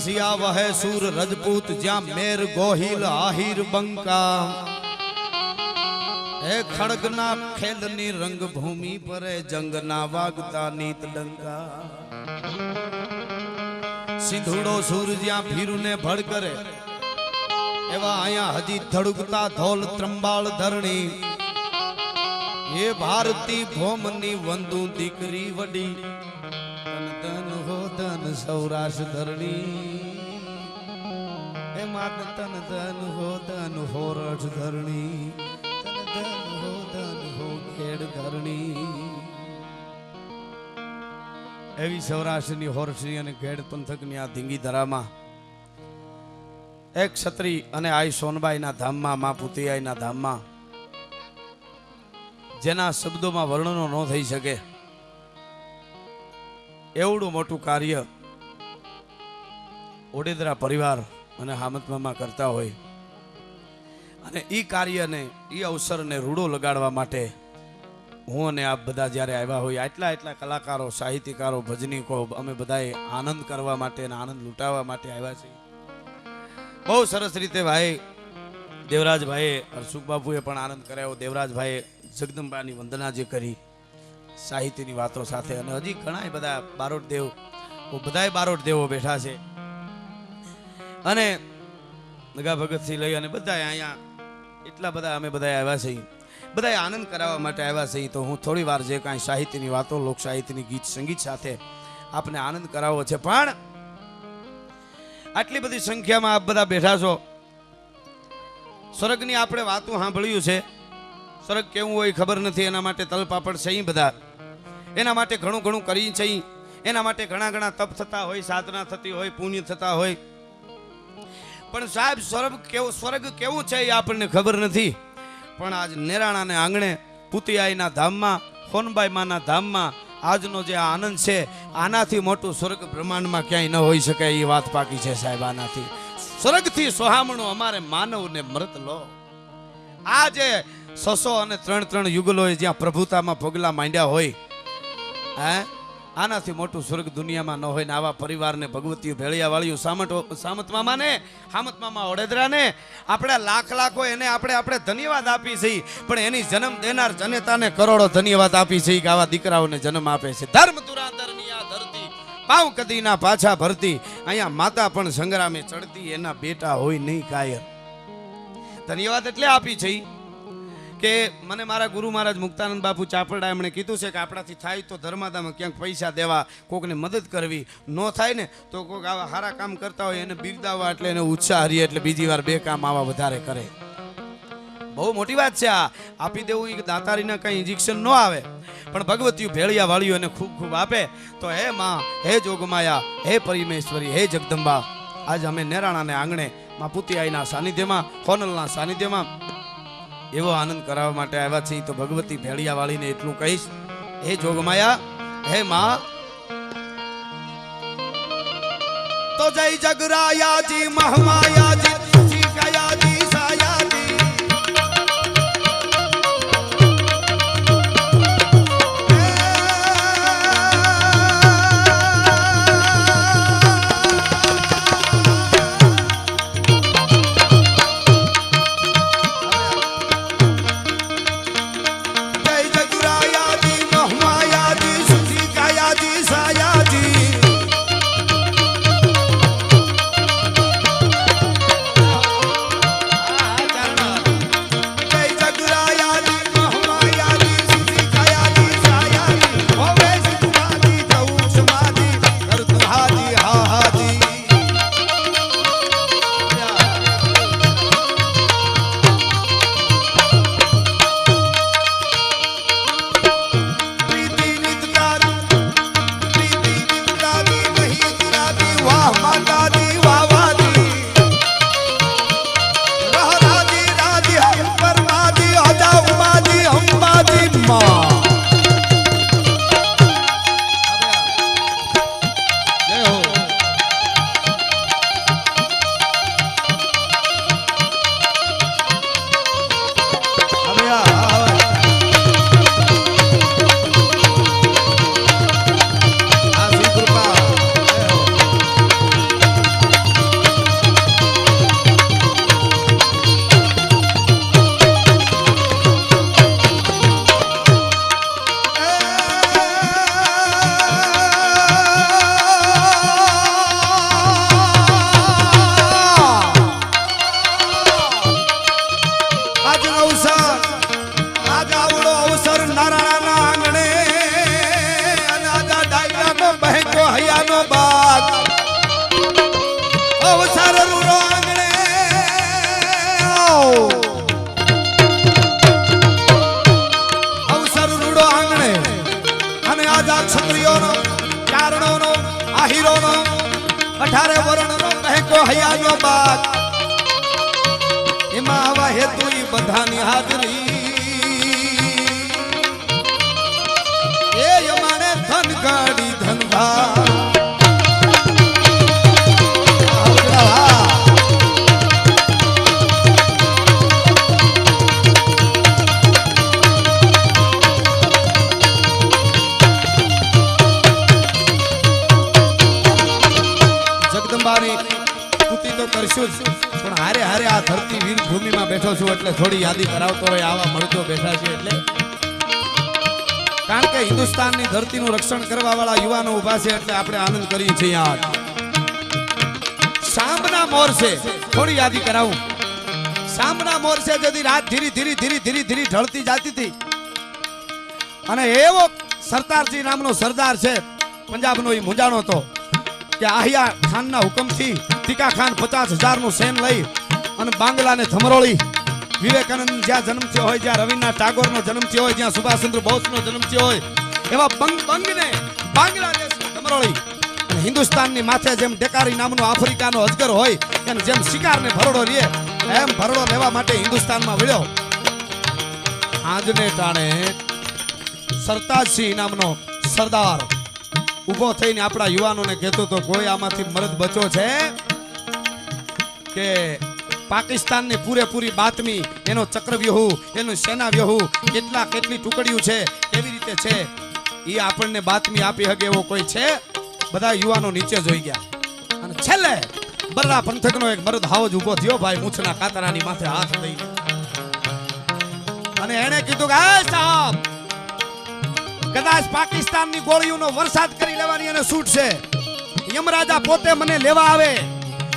ખસિયા વહે સુર રજપૂત જ્યાં મેર ગોહિલ આહિર બંકા હે ખડગના ખેલની રંગભૂમિ પરે જંગના વાગતા નીત ડંકા સિંધુડો સુર જ્યાં ભીરુને ભડ કરે એવા અહીંયા હજી ધડુકતા ધોલ ત્રંબાળ ધરણી એ ભારતી ભોમની વંદુ દીકરી વડી તન તન હો તન સૌરાષ્ટ્ર ધરણી એ તન ધન હો ધન હો રઠ ધરણી. તન ધન હો ધન હો ખેડ ધરણી. એવી સૌરાષ્ટ્રની હોરશ્રી અને ખેડ પંથકની આ ધીંગી ધરામાં એક ક્ષત્રી અને આઈ સોનબાઈના ધામમાં, મા પુતિયાઈના ધામમાં, જેના શબ્દોમાં વર્ણનો ન થઈ શકે, એવડું મોટું કાર્ય ઓડેદરા પરિવાર અને હામતમામાં કરતા હોય. અને એ કાર્યને એ અવસરને રૂડો લગાડવા માટે હું અને આપ બધા જ્યારે આવ્યા હોય, આટલા એટલા કલાકારો, સાહિત્યકારો, ભજનીકો, અમે બધાએ આનંદ કરવા માટે અને આનંદ લૂંટાવવા માટે આવ્યા છીએ. બહુ સરસ રીતે ભાઈ, દેવરાજભાઈએ હરસુખ પણ આનંદ કરાયો. દેવરાજભાઈએ જગદંબાની વંદના જે કરી, સાહિત્યની વાતો સાથે. અને હજી ઘણા બધા બારોટ દેવ, બધાય બારોટ દેવો બેઠા છે. અને નગા ભગતથી લઈ અને બધા અહીંયા, એટલા બધા અમે બધા આવ્યા છીએ. બધા આનંદ કરાવવા માટે આવ્યા છીએ. તો હું થોડી વાર જે કાંઈ સાહિત્યની વાતો લોક સાહિત્યની ગીત, સંગીત સાથે આપને આનંદ કરાવવો છે. પણ આટલી બધી સંખ્યામાં આપ બધા બેઠા છો. સ્વર્ગની આપણે વાતો સાંભળ્યું છે. સ્વર્ગ કેવું હોય ખબર નથી. એના માટે તલપાપડ છે બધા. એના માટે ઘણું ઘણું કરી છે એના માટે ઘણા ઘણા તપ થતા હોય, સાધના થતી હોય, પુણ્ય થતા હોય. પણ સાહેબ, સ્વર્ગ કેવું સ્વર્ગ કેવું છે એ આપણને ખબર નથી. પણ આજ નેરાણાને આંગણે પુતિયાઈના ધામમાં હોનબાઈ માના ધામમાં આજનો જે આનંદ છે, આનાથી મોટું સ્વર્ગ બ્રહ્માંડમાં ક્યાંય ન હોઈ શકે એ વાત પાકી છે સાહેબ, આનાથી. સ્વર્ગથી સોહામણું અમારે માનવને મૃત લો. આ જે સસો અને ત્રણ ત્રણ યુગલોએ જ્યાં પ્રભુતામાં પગલા માંડ્યા હોય, હે? આનાથી મોટું સ્વર્ગ દુનિયામાં ન હોય ને આવા પરિવારને, ભગવતીઓ ભેળિયા વાળ્યું સામટ સામત મામાને હામત મામા વડોદરાને, આપણે લાખ લાખો એને આપણે આપણે ધન્યવાદ આપી છીએ પણ એની જન્મ દેનાર જનતાને કરોડો ધન્યવાદ આપી છે કે આવા દીકરાઓને જન્મ આપે છે. ધર્મ તુરાદરની આ ધરતી, પાવ કદીના પાછા ભરતી. અહીંયા માતા પણ સંગ્રામે ચડતી, એના બેટા હોય નહીં કાયર. ધન્યવાદ એટલે આપી છે. કે મને મારા ગુરુ મહારાજ મુક્તાનંદ બાપુ ચાપરડા એમણે કીધું છે કે આપણાથી થાય તો ધર્માદામાં ક્યાંક પૈસા દેવા કોકને મદદ કરવી. ન થાય ને તો કોઈક આવા સારા કામ કરતા હોય, એને બિરદાવવા એટલે એને ઉત્સાહ રહીએ એટલે બીજી વાર બે કામ આવા વધારે કરે. બહુ મોટી વાત છે આ. આપી દેવું એ દાતારીના કઈ ઇન્જેક્શન ન આવે. પણ ભગવતીયું ભેળિયા વાળીઓ એને ખૂબ ખૂબ આપે. તો હે માં, હે જોગમાયા, હે પરિમેશ્વરી, હે જગદંબા, આજ અમે નેરાણાને આંગણે, માં પુતિયાઈના સાનિધ્યમાં, હોનલના સાનિધ્યમાં એવો આનંદ કરાવવા માટે આવ્યા છીએ, તો ભગવતી ભેળિયા વાળીને એટલું કહીશ. હે જોગમાયા, હે મા. તો જય જગરાયાજી, મહમાયાજી. થોડી યાદી કરાવતો હોય આવા મળતો બેઠા છે એટલે. કારણ કે હિન્દુસ્તાનની ધરતીનું રક્ષણ કરવા વાળા યુવાનો ઊભા છે એટલે આપણે આનંદ કરીએ છીએ સાંભના મોર છે. થોડી યાદી કરાવું. સામના મોર છે જેથી રાત ધીરી ધીરી ધીરી ધીરે ધીરે ઢળતી જાતી હતી. અને એવો સરદારજી નામનો સરદાર છે. પંજાબનો એ મુંજાણો હતો કે આહિયા ખાનના હુકમથી ટીકા ખાન પચાસ હજારનું સેન લઈ અને બાંગલાને ધમરોળી. વિવેકાનંદ જ્યાં જન્મ થયો હોય, જ્યાં રવિન્દ્રનાથ ટાગોરનો જન્મ થયો હોય, જ્યાં સુભાષચંદ્ર બોઝનો જન્મ થયો હોય, એવા બંગ બંગને બાંગ્લાદેશને ધમરોળી અને હિન્દુસ્તાનની માથે જેમ ડેકારી નામનો આફ્રિકાનો અજગર હોય એને જેમ શિકારને ભરડો લે, એમ ભરડો લેવા માટે હિન્દુસ્તાનમાં વળ્યો. આજને ટાણે સરતાજસિંહ નામનો સરદાર ઊભો થઈને આપણા યુવાનોને કહેતો તો કોઈ આમાંથી મરદ બચો છે? કે પાકિસ્તાનની પૂરેપૂરી બાતમી, એનો ચક્રવ્યૂહ, એનું સેના વ્યૂહ કેટલા કેટલી ટુકડીઓ છે, કેવી રીતે છે એ આપણને બાતમી આપી હકે એવો કોઈ છે? બધા યુવાનો નીચે જોઈ ગયા. અને છેલ્લે બરડા પંથકનો એક મરદ હાવ જ થયો, ભાઈ મૂછના કાતરાની માથે હાથ દઈને અને એણે કીધું કે હે સાહેબ, કદાચ પાકિસ્તાનની ગોળીઓનો વરસાદ કરી લેવાની અને છૂટ છે. યમરાજા પોતે મને લેવા આવે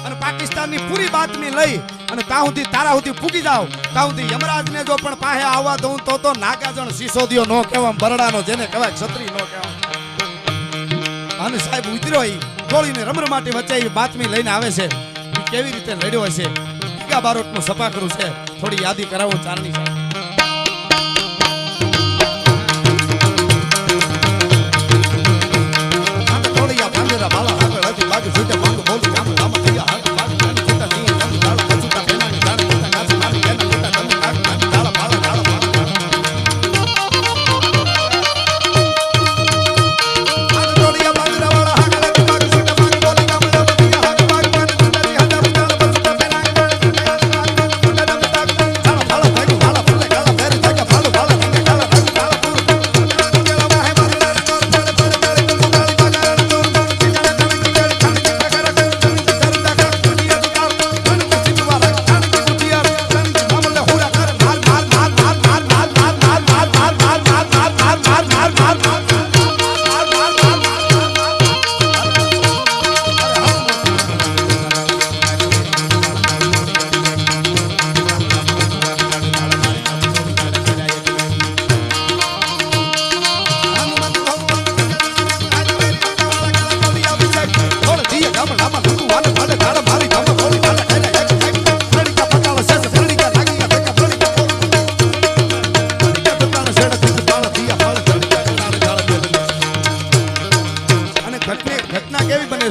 અને પાકિસ્તાનની પૂરી બાતમી લઈ અને ત્યાં તારા સુધી પૂગી જાવ ત્યાં સુધી યમરાજને જો પણ પાસે આવવા દઉં તો તો નાગાજણ સિસોદિયો નો કહેવાય, બરડાનો જેને કહેવાય, ક્ષત્રિય નો કહેવાય. અને સાહેબ ઉતર્યો ઈ, ગોળીને રમરમાટી વચ્ચે એ બાતમી લઈને આવે છે. કેવી રીતે લડ્યો હશે? ટીકા બારોટનું સપાકરું છે. થોડી યાદી કરાવો ચાલની સાહેબ. બાજુ છૂટે.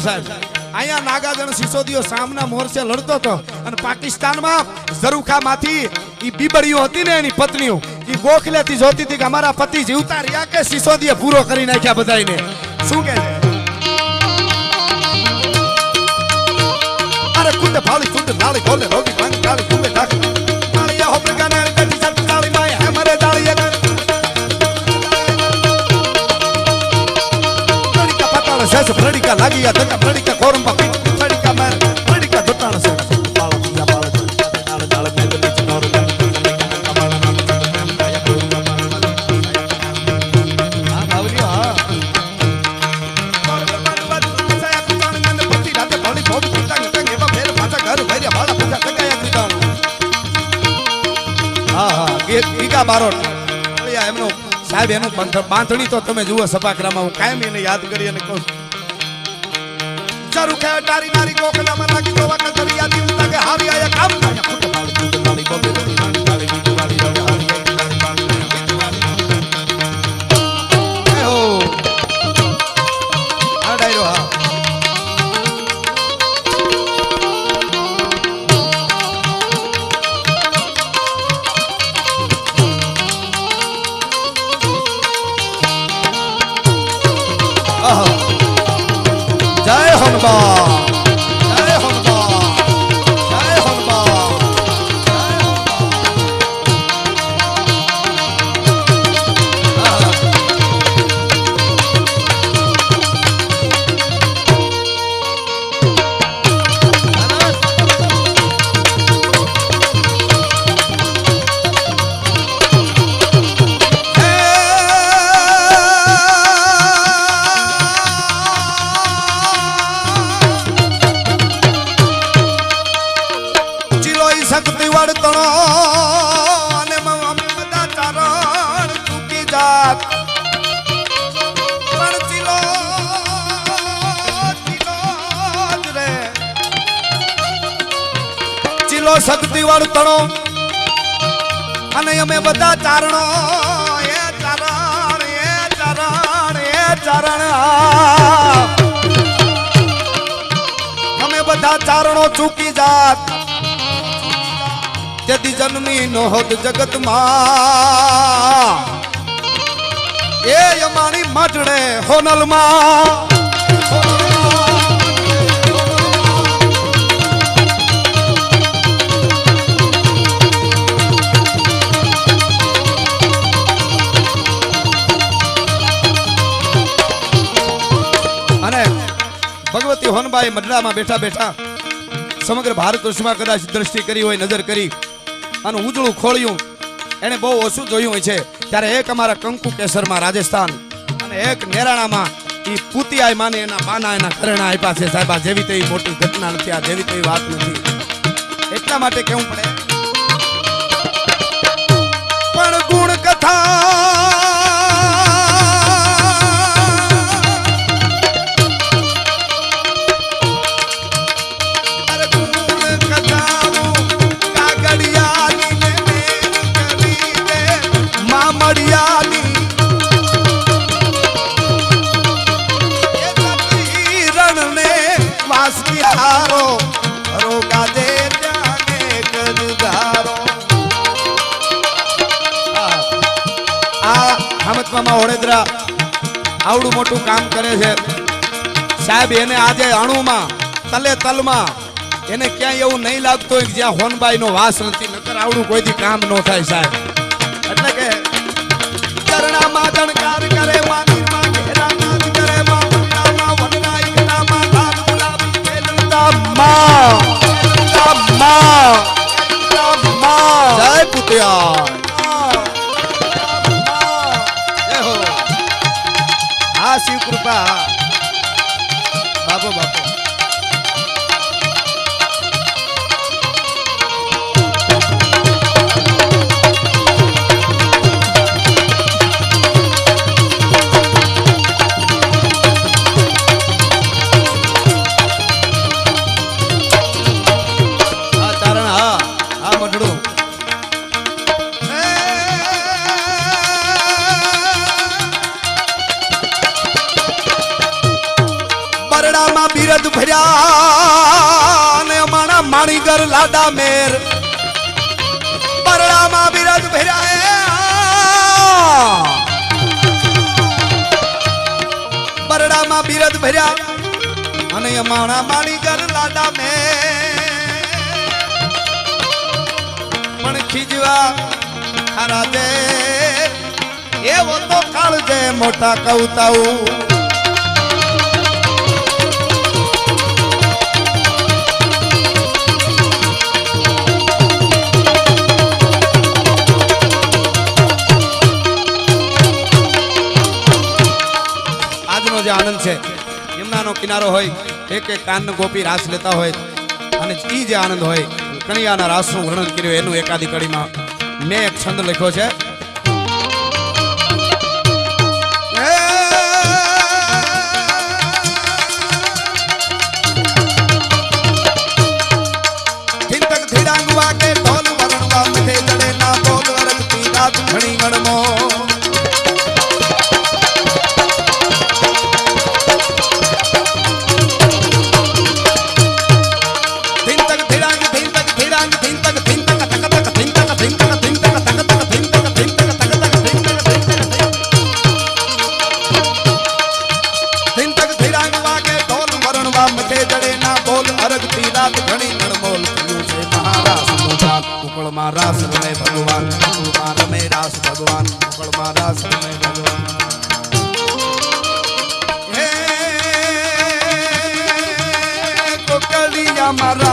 સાહેબ. અહીંયા નાગાજન સિસોદીઓ સામના મોરચે લડતો હતો અને પાકિસ્તાનમાં ઝરૂખામાંથી એ બીબડીઓ હતી ને એની પત્નીઓ એ ગોખલેથી જોતી હતી કે અમારા પતિ જીવતા રહ્યા કે સિસોદીએ પૂરો કરી નાખ્યા બધાને શું કે અરે કુંડ ફાળી, કુંડ નાળી ખોલે રોગી, ભાંગ નાળી કુંડે ઢાક નાળી આ હોપરે સેસ પ્રડિકા લાગી આ ધક્કા પ્રડિકા કોરંબા પીટ પ્રડિકા મેર પ્રડિકા દટાણ છે. બાળ પિયા બાળ નાળ ડાળ મેં નીચ નોર ગન કમાળ નામ ચંદ્ર મેં કાયા કોરંબા હા બાવલીઓ હા. હા હા, ગીત ગીગા બારોટ એમનો સાહેબ એનું બંધ- બાંધણી તો તમે જુઓ સભાગ્રામાં હું કાયમ એને યાદ કરી અને કહું ચારુ ખે ડારી નારી કોકલામાં લાગી તો વાકા કરી યાદી ઉતા કે હારી આયા કામ ચારણો, એ ચરણ એ ચરણ એ ચરણ. અમે બધા ચારણો ચૂકી જાત. તેથી જન્મી નો હોત જગતમાં. એ અમારી મજણે હોનલમાં. હોનબાઈ મઢડામાં બેઠા બેઠા સમગ્ર ભારત વર્ષમાં કદાચ દ્રષ્ટિ કરી હોય, નજર કરી અને ઉજળું ખોળ્યું એને બહુ ઓછું જોયું હોય છે. ત્યારે એક અમારા કંકુ કેસરમાં રાજસ્થાન અને એક નેરાણામાં એ પૂતિયાય માને એના બાના એના ઘરેણા આપ્યા છે. સાહેબ જેવી તેવી મોટી ઘટના નથી, આ જેવી તેવી વાત નથી. એટલા માટે કેવું પડે? પણ ગુણ કથા આવડું મોટું કામ કરે છે. સાહેબ, એને આજે અણુમાં, તલે તલમાં, એને ક્યાંય એવું નહીં લાગતું હોય જ્યાં હોનબાઈ નો વાસ નથી, નકર આવડું કોઈથી કામ ન થાય સાહેબ. એટલે કે ચરણામાં বাবা। বাবু বাবু। ખરા એવો તો કાળજે મોટા કવતાવું આજનો જે આનંદ છે, યમુનાનો કિનારો હોય, એક એક કાન ગોપી રાસ લેતા હોય, અને એ જે આનંદ હોય કણિયાના રાસનું વર્ણન કર્યું, એનું એકાદી કડીમાં મેં છંદ લખ્યો છે. રમે હે કોકલિયામાં રાસ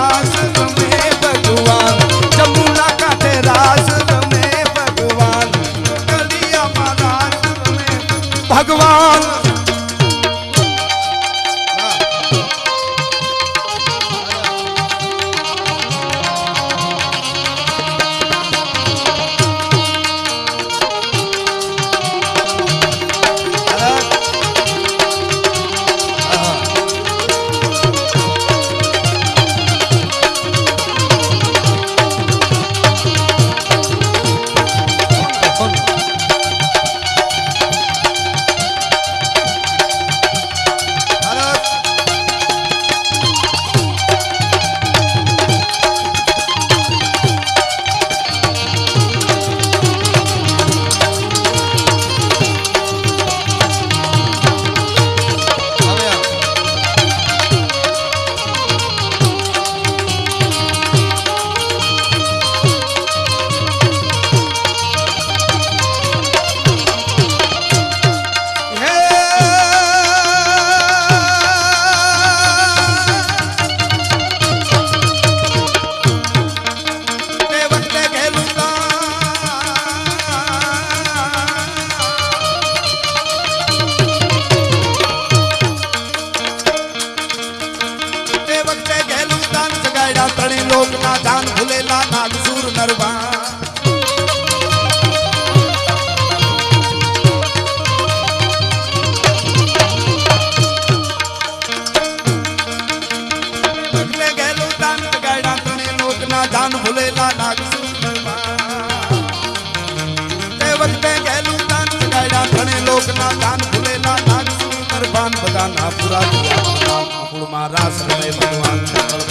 બધાના પૂરા ભગવાન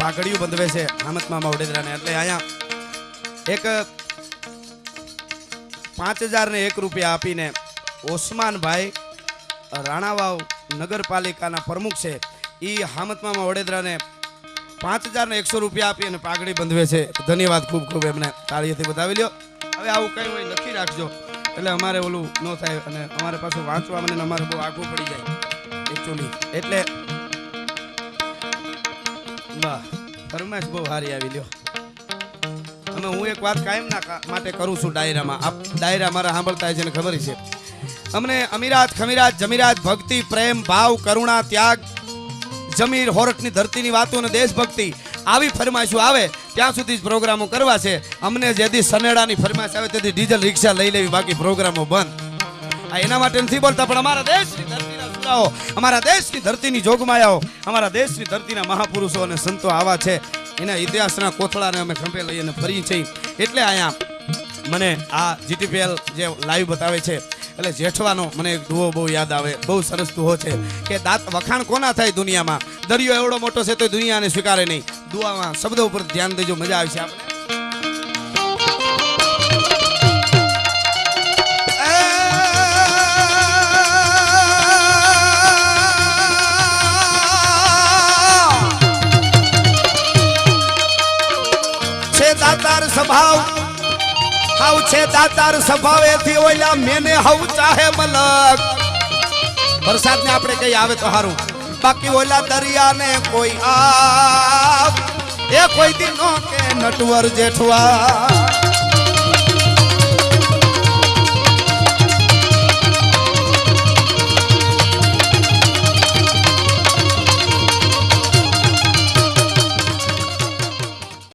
પાઘડિયું બંધવે છે આમતમામાં વડોદરાને એટલે અહીંયા એક પાંચ હજારને એક રૂપિયા આપીને ઓસમાનભાઈ રાણાવાવ નગરપાલિકાના પ્રમુખ છે. એ હામતમામાં વડોદરાને પાંચ હજારને એકસો રૂપિયા આપી અને પાઘડી બંધવે છે. ધન્યવાદ ખૂબ ખૂબ એમને તાળીએથી બતાવી લ્યો. હવે આવું કંઈ હોય લખી રાખજો. એટલે અમારે ઓલું ન થાય અને અમારે પાછું વાંચવા મને અમારે બહુ આગું પડી જાય. એકચ્યુઅલી એટલે વાહ ફરમાઈશ બહુ સારી આવી લ્યો. અને હું એક વાત કાયમ ના માટે કરું છું ડાયરામાં. આપ ડાયરા મારા સાંભળતા છે ખબર છે અમને અમીરાત, ખમીરાત, જમીરાત, ભક્તિ, પ્રેમ, ભાવ, કરુણા, ત્યાગ, જમીર હોરઠની ધરતીની વાતો અને દેશભક્તિ આવી ફરમાઈશું. આવે, ત્યાં સુધી જ પ્રોગ્રામો કરવા છે. અમને જેથી સનેડાની ફરમાઈશ આવે, તેથી ડીઝલ રિક્ષા લઈ લેવી, બાકી પ્રોગ્રામો બંધ. આ એના માટે નથી બોલતા, પણ અમારા દેશની ધરતીના સુરાઓ અમારા દેશની ધરતીની જોગમાયાઓ, અમારા દેશની ધરતીના મહાપુરુષો અને સંતો આવા છે. એના ઇતિહાસના કોથળાને અમે ખંભે લઈને ફરી છીએ. એટલે અહીંયા મને આ જીટીપીએલ જે લાઈવ બતાવે છે, એટલે જેઠવાનો મને એક દુહો બહુ યાદ આવે, બહુ સરસ દુઓ છે. કે દાંત વખાણ કોના થાય દુનિયામાં? દરિયો એવડો મોટો છે તો દુનિયાને સ્વીકારે નહીં. દુઆમાં શબ્દો ઉપર ધ્યાન દેજો, મજા આવશે આપણે સ્વભાવ હાવ છે દાતાર સ્વભાવેથી ઓલા મેને હવ ચાહે મલક. વરસાદને આપણે કઈ આવે તો સારું બાકી ઓલા દરિયાને કોઈ આ એ કોઈ દિનો કે નટવર જેઠવા.